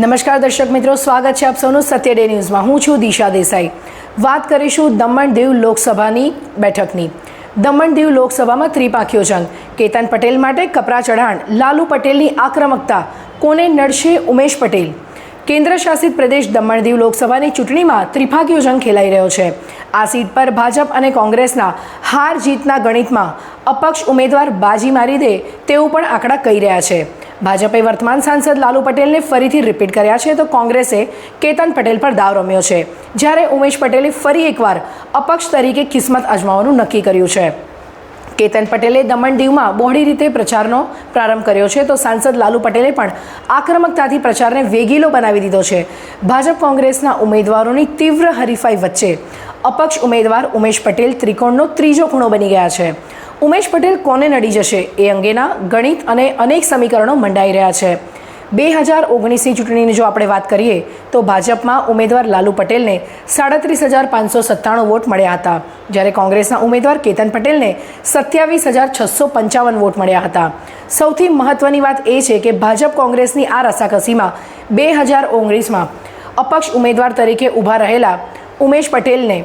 નમસ્કાર દર્શક મિત્રો, સ્વાગત છે આપ સૌનું સત્ય ડે ન્યૂઝમાં હું છું દિશા દેસાઈ. વાત કરીશું દમણ દીવ લોકસભાની બેઠકની. દમણ દીવ લોકસભામાં ત્રિપાખીઓ જંગ. કેતન પટેલ માટે કપરા ચઢાણ. લાલુ પટેલની આક્રમકતા. કોને નડશે ઉમેશ પટેલ? કેન્દ્ર શાસિત પ્રદેશ દમણ દીવ લોકસભાની ચૂંટણીમાં ત્રિપાખીઓ જંગ ખેલાઈ રહ્યો છે. આ સીટ પર ભાજપ અને કોંગ્રેસના હાર જીતના ગણિતમાં અપક્ષ ઉમેદવાર બાજી મારી દે તેવું પણ આંકડા કહી રહ્યા છે. ભાજપે વર્તમાન સાંસદ લાલુ પટેલને ફરીથી રિપીટ કર્યા છે તો કોંગ્રેસે કેતન પટેલ પર દાવ રમ્યો છે. જ્યારે ઉમેશ પટેલે ફરી એકવાર અપક્ષ તરીકે કિસ્મત અજમાવવાનું નક્કી કર્યું છે. કેતન પટેલે દમણ દીવમાં બહોળી રીતે પ્રચારનો પ્રારંભ કર્યો છે તો સાંસદ લાલુ પટેલે પણ આક્રમકતાથી પ્રચારને વેગીલો બનાવી દીધો છે. ભાજપ કોંગ્રેસના ઉમેદવારોની તીવ્ર હરીફાઈ વચ્ચે અપક્ષ ઉમેદવાર ઉમેશ પટેલ ત્રિકોણનો ત્રીજો ખૂણો બની ગયા છે. ઉમેશ પટેલ કોને નડી જશે એ અંગેના ગણિત અને અનેક સમીકરણો મંડાઈ રહ્યા છે. બે હજાર ઓગણીસની ચૂંટણીની જો આપણે વાત કરીએ, તો ભાજપમાં ઉમેદવાર લાલુ પટેલને સાડત્રીસ હજાર પાંચસો સત્તાણું વોટ મળ્યા હતા. જ્યારે કોંગ્રેસના ઉમેદવાર કેતન પટેલને સત્યાવીસ હજાર છસો પંચાવન વોટ મળ્યા હતા. સૌથી મહત્વની વાત એ છે કે ભાજપ કોંગ્રેસની આ રસાકસીમાં બે હજાર ઓગણીસમાં અપક્ષ ઉમેદવાર તરીકે ઊભા રહેલા ઉમેશ પટેલને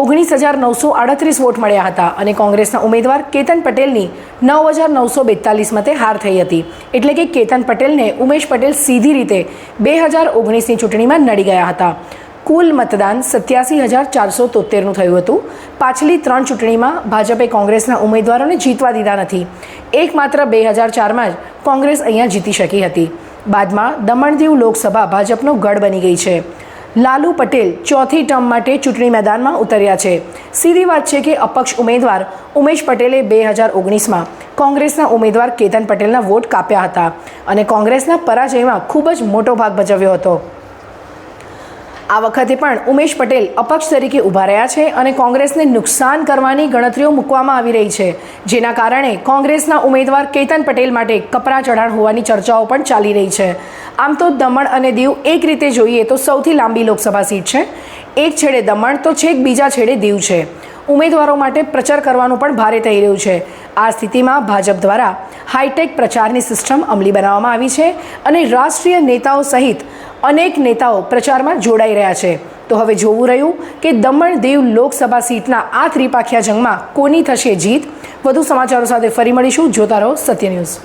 ઓગણીસ હજાર નવસો આડત્રીસ વોટ મળ્યા હતા અને કોંગ્રેસના ઉમેદવાર કેતન પટેલની નવ હજાર નવસો બેતાલીસ મતે હાર થઈ હતી. એટલે કે કેતન પટેલને ઉમેશ પટેલ સીધી રીતે બે હજાર ઓગણીસની ચૂંટણીમાં નડી ગયા હતા. કુલ મતદાન સત્યાસી હજાર ચારસો તોતેરનું થયું હતું. પાછલી ત્રણ ચૂંટણીમાં ભાજપે કોંગ્રેસના ઉમેદવારોને જીતવા દીધા નથી. એકમાત્ર બે હજાર ચારમાં જ કોંગ્રેસ અહીંયા જીતી શકી હતી. બાદમાં દમણ દીવ લોકસભા ભાજપનો ગઢ બની ગઈ છે. લાલુ પટેલ ચોથી ટર્મ માટે ચૂંટણી મેદાનમાં ઉતર્યા છે. સીધી વાત છે કે અપક્ષ ઉમેદવાર ઉમેશ પટેલે બે હજાર ઓગણીસમાં કોંગ્રેસના ઉમેદવાર કેતન પટેલના વોટ કાપ્યા હતા અને કોંગ્રેસના પરાજયમાં ખૂબ જ મોટો ભાગ ભજવ્યો હતો. આ વખતે પણ ઉમેશ પટેલ અપક્ષ તરીકે ઊભા રહ્યા છે અને કોંગ્રેસને નુકસાન કરવાની ગણતરીઓ મૂકવામાં આવી રહી છે, જેના કારણે કોંગ્રેસના ઉમેદવાર કેતન પટેલ માટે કપરા ચઢાણ હોવાની ચર્ચાઓ પણ ચાલી રહી છે. આમ તો દમણ અને દીવ એક રીતે જોઈએ તો સૌથી લાંબી લોકસભા સીટ છે. એક છેડે દમણ તો છેક બીજા છેડે દીવ છે. ઉમેદવારો માટે પ્રચાર કરવાનું પણ ભારે થઈ રહ્યું છે. આ સ્થિતિમાં ભાજપ દ્વારા હાઈટેક પ્રચારની સિસ્ટમ અમલી બનાવવામાં આવી છે અને રાષ્ટ્રીય નેતાઓ સહિત અનેક નેતાઓ પ્રચારમાં જોડાઈ રહ્યા છે. તો હવે જોવું રહ્યું કે દમણ દીવ લોકસભા સીટના આ ત્રિપાખિયા જંગમાં કોની થશે જીત? વધુ સમાચારો સાથે ફરી મળીશું. જોતા રહો સત્ય ન્યૂઝ.